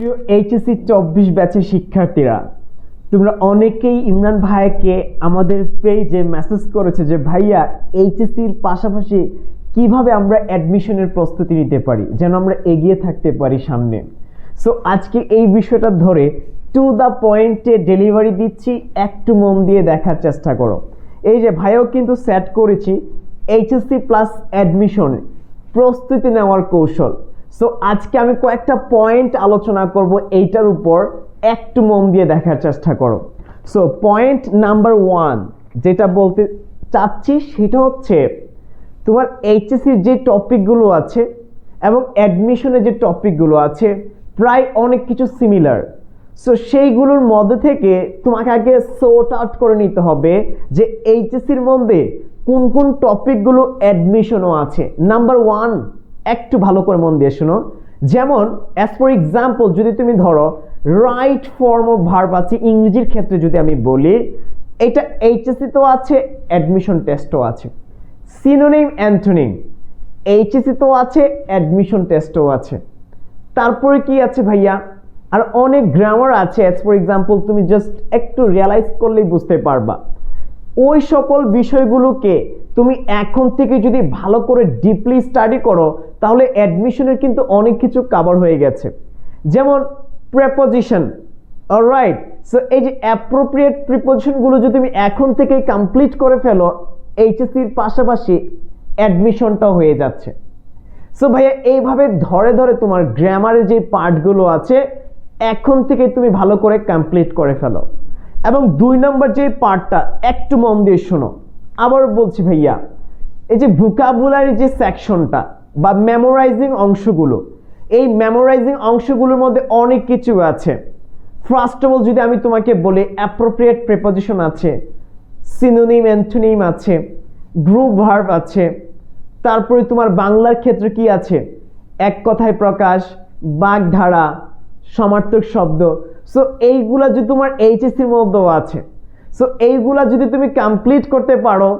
প্রিয় এইচএসসি চব্বিশ ব্যাচের শিক্ষার্থীরা, তোমরা অনেকেই ইমরান ভাইকে আমাদের পেজে মেসেজ করেছে যে, ভাইয়া এইচএসসির পাশাপাশি কীভাবে আমরা অ্যাডমিশনের প্রস্তুতি নিতে পারি, যেন আমরা এগিয়ে থাকতে পারি সামনে? সো আজকে এই বিষয়টা ধরে টু দ্য পয়েন্টে ডেলিভারি দিচ্ছি, একটু মন দিয়ে দেখার চেষ্টা করো। এই যে ভাইও কিন্তু সেট করেছি এইচএসসি প্লাস অ্যাডমিশন প্রস্তুতি নেওয়ার কৌশল। সো আজকে আমি কয়েকটা পয়েন্ট আলোচনা করব এইটার উপর। একটু মন দিয়ে দেখার চেষ্টা করো। সো পয়েন্ট নাম্বার ওয়ান যেটা বলতে চাচ্ছি সেটা হচ্ছে, তোমার এইচএসসির যে টপিকগুলো আছে এবং অ্যাডমিশনের যে টপিকগুলো আছে, প্রায় অনেক কিছু সিমিলার সো সেইগুলোর মধ্যে থেকে তোমাকে আগে সোর্ট আউট করে নিতে হবে যে এইচএসসির মধ্যে কোন কোন টপিকগুলো অ্যাডমিশনও আছে। নাম্বার ওয়ান একটু ভালো করে মন দিয়ে শোনো। যেমন অ্যাজ ফর এক্সাম্পল যদি তুমি ধরো রাইট ফর্ম অফ ভার্ব আছে ইংরেজির ক্ষেত্রে যদি আমি বলি, এটা এইচএসসি তো আছে অ্যাডমিশন টেস্টও আছে। সিনোনিম অ্যান্থনিম তো আছে অ্যাডমিশন টেস্টও আছে। তারপরে কি আছে ভাইয়া? আর অনেক গ্রামার আছে অ্যাজ ফর এক্সাম্পল তুমি জাস্ট একটু রিয়ালাইজ করলেই বুঝতে পারবা। ওই সকল বিষয়গুলোকে তুমি এখন থেকে যদি ভালো করে ডিপলি স্টাডি করো তাহলে অ্যাডমিশনের কিন্তু অনেক কিছু কাভার হয়ে গেছে। যেমন প্রেপোজিশন রাইট সো এই যে অ্যাপ্রোপ্রিয়েট প্রিপোজিশনগুলো যদি তুমি এখন থেকে কমপ্লিট করে ফেলো এইচএসসির পাশাপাশি অ্যাডমিশনটাও হয়ে যাচ্ছে। সো ভাইয়া, এইভাবে ধরে ধরে তোমার গ্রামারের যে পার্টগুলো আছে, এখন থেকে তুমি ভালো করে কমপ্লিট করে ফেলো। এবং দুই নম্বর যে পার্টটা একটু মন দিয়ে শোনো। আবার বলছি ভাইয়া, এই যে ভুকাবুলারি যে সেকশনটা বা মেমোরাইজিং অংশগুলো। এই মেমোরাইজিং অংশগুলোর মধ্যে অনেক কিছু আছে। ফার্স্ট অফ অল যদি আমি তোমাকে বলি অ্যাপ্রোপ্রিয়েট প্রেপোজিশন আছে সিনোনিম অ্যান্থনিম আছে গ্রুপ ভার্ব আছে, তারপরে তোমার বাংলার ক্ষেত্রে কি আছে? এক কথায় প্রকাশ, বাগধারা, সমার্থক শব্দ। সো এইগুলা যদি তোমার এইচএসসির মধ্যেও আছে। সো এইগুলা যদি তুমি কমপ্লিট করতে পারো,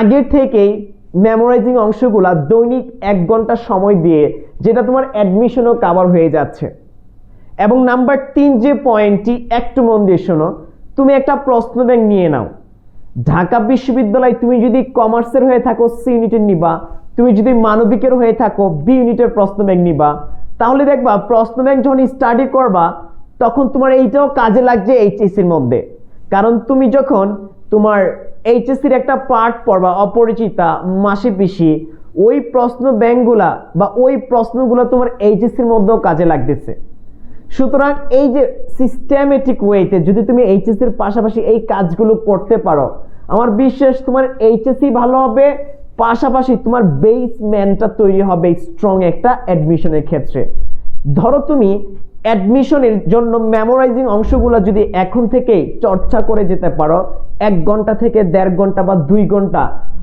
আগের থেকেই মেমোরাইজিং অংশগুলা দৈনিক এক ঘণ্টা সময় দিয়ে, যেটা তোমার অ্যাডমিশনও কাভার হয়ে যাচ্ছে। এবং নাম্বার তিন যে পয়েন্টটি একটু মন দিয়ে শোনো, তুমি একটা প্রশ্ন ব্যাংক নিয়ে নাও। ঢাকা বিশ্ববিদ্যালয়, তুমি যদি কমার্সের হয়ে থাকো সি ইউনিটের নিবা। তুমি যদি মানবিকের হয়ে থাকো বি ইউনিটের প্রশ্ন ব্যাংক নিবা। তাহলে দেখবা, প্রশ্ন ব্যাংক যখন স্টাডি করবা, তখন তোমার এইটাও কাজে লাগছে এইচএসির মধ্যে। কারণ তুমি যখন তোমার এইচএসির একটা পার্ট পড়বা, অপরিচিতা, মাসি পিসি। ওই প্রশ্ন ব্যাংকগুলা বা ওই প্রশ্নগুলো তোমার এইচএসির মধ্যেও কাজে লাগতেছে। সুতরাং এই যে সিস্টেমেটিক ওয়েতে যদি তুমি এইচএসসির পাশাপাশি এই কাজগুলো করতে পারো, আমার বিশ্বাস তোমার এইচএসসি ভালো হবে, পাশাপাশি তোমার বেসমেন্টটা তৈরি হবে স্ট্রং একটা অ্যাডমিশনের ক্ষেত্রে। ধরো তুমি অ্যাডমিশনের জন্য মেমোরাইজিং অংশগুলো যদি এখন থেকে চর্চা করে যেতে পারো, এক ঘণ্টা থেকে দেড় ঘণ্টা বা দুই ঘণ্টা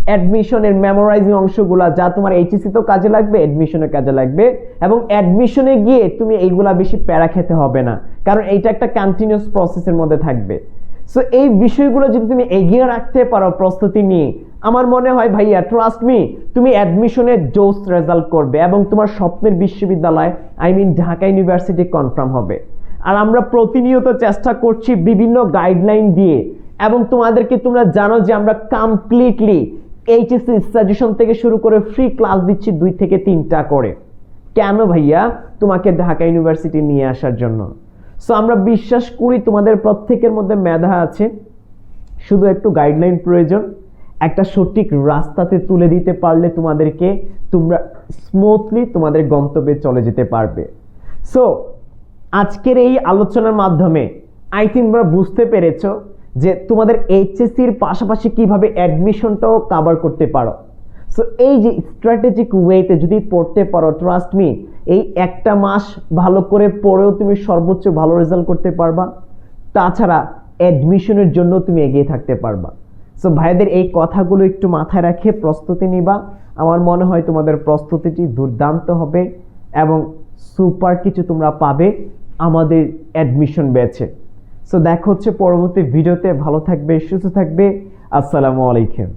অ্যাডমিশনের মেমোরাইজিং অংশগুলো যা তোমার এইচএসসি তো কাজে লাগবে অ্যাডমিশনের কাজে লাগবে এবং অ্যাডমিশনে গিয়ে তুমি এইগুলা বেশি প্যারা খেতে হবে না। কারণ এইটা একটা কন্টিনিউয়াস প্রসেসের মধ্যে থাকবে। সো এই বিষয়গুলো যদি তুমি এগিয়ে রাখতে পারো প্রস্তুতি নিয়ে আমার মনে হয়, ভাইয়া ট্রাস্ট মি তুমি অ্যাডমিশনে জোস রেজাল্ট করবে এবং তোমার স্বপ্নের বিশ্ববিদ্যালয় I mean Dhaka university confirm হবে। আর আমরা প্রতিনিয়ত চেষ্টা করছি বিভিন্ন গাইডলাইন দিয়ে এবং তোমাদেরকে তোমরা জানো যে আমরা কমপ্লিটলি এইচএসসি সাজেশন থেকে শুরু করে ফ্রি ক্লাস দিচ্ছি দুই থেকে তিনটা করে। কেন ভাইয়া? তোমাকে ঢাকা ইউনিভার্সিটি নিয়ে আসার জন্য। সো আমরা বিশ্বাস করি তোমাদের প্রত্যেকের মধ্যে মেধা আছে। শুধু একটু গাইডলাইন প্রয়োজন। একটা সঠিক রাস্তাতে তুলে দিতে পারলে তোমাদেরকে তোমরা স্মুথলি তোমাদের গন্তব্যে চলে যেতে পারবে। সো আজকের এই আলোচনার মাধ্যমে আই থিঙ্ক তোমরা বুঝতে পেরেছ যে তোমাদের এইচএসসির পাশাপাশি কীভাবে অ্যাডমিশনটাও কাভার করতে পারো। সো এই যে স্ট্র্যাটেজিক ওয়েতে যদি পড়তে পারো ট্রাস্ট মি এই একটা মাস ভালো করে পড়েও তুমি সর্বোচ্চ ভালো রেজাল্ট করতে পারবা। তাছাড়া অ্যাডমিশনের জন্য তুমি এগিয়ে থাকতে পারবা। সো ভাইদের এই কথাগুলো একটু মাথায় রাখে প্রস্তুতি নিবা। আমার মনে হয় তোমাদের প্রস্তুতিটি দুর্দান্ত হবে এবং সুপার কিছু তোমরা পাবে আমাদের অ্যাডমিশন ব্যাচে সো দেখা হচ্ছে পরবর্তী ভিডিওতে ভালো থাকবে, সুস্থ থাকবে। আসসালামু আলাইকুম।